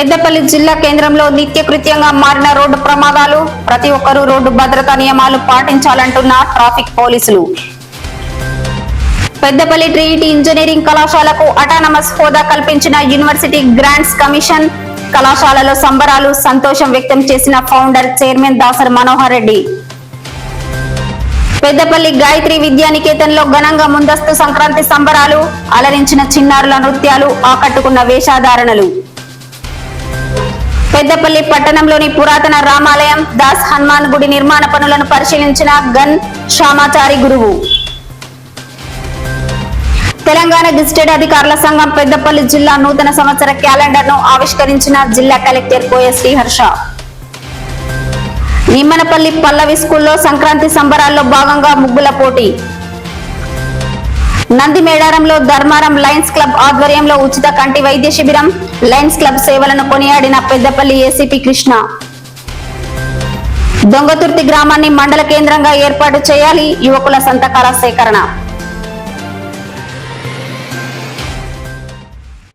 పెద్దపల్లి జిల్లా కేంద్రంలో నిత్యకృత్యంగా మారిన రోడ్డు ప్రమాదాలు. ప్రతి ఒక్కరూ రోడ్డు భద్రతా నియమాలు పాటించాలంటున్న ట్రాఫిక్ పోలీసులు. పెద్దపల్లి ట్రీటీ ఇంజనీరింగ్ కళాశాలకు అటానమస్ హోదా కల్పించిన యూనివర్సిటీ గ్రాంట్స్ కమిషన్. కళాశాలలో సంబరాలు సంతోషం వ్యక్తం చేసిన ఫౌండర్ చైర్మన్ దాసర్ మనోహర్ రెడ్డి. పెద్దపల్లి గాయత్రి విద్యానికేతన్లో ఘనంగా ముందస్తు సంక్రాంతి సంబరాలు. అలరించిన చిన్నారుల నృత్యాలు ఆకట్టుకున్న వేషధారణలు. పెద్దపల్లి పట్టణంలోని పురాతన రామాలయం దాస్ హనుమాన్ గుడి నిర్మాణ పనులను పరిశీలించిన గన్ శ్యామాచారి గురువు. తెలంగాణ గిజిటెడ్ అధికారుల సంఘం పెద్దపల్లి జిల్లా నూతన సంవత్సర క్యాలెండర్ను ఆవిష్కరించిన జిల్లా కలెక్టర్ కోయ శ్రీహర్ష. నిమ్మనపల్లి పల్లవి స్కూల్లో సంక్రాంతి సంబరాల్లో భాగంగా ముగ్గుల పోటీ. నంది మేడారంలో ధర్మారం లయన్స్ క్లబ్ ఆధ్వర్యంలో ఉచిత కంటి వైద్య శిబిరం లయన్స్ క్లబ్ సేవలను కొనియాడిన పెద్దపల్లి ఏసీపీ కృష్ణ. దొంగతుర్తి గ్రామాన్ని మండల కేంద్రంగా ఏర్పాటు చేయాలి యువకుల సంతకాల సేకరణ.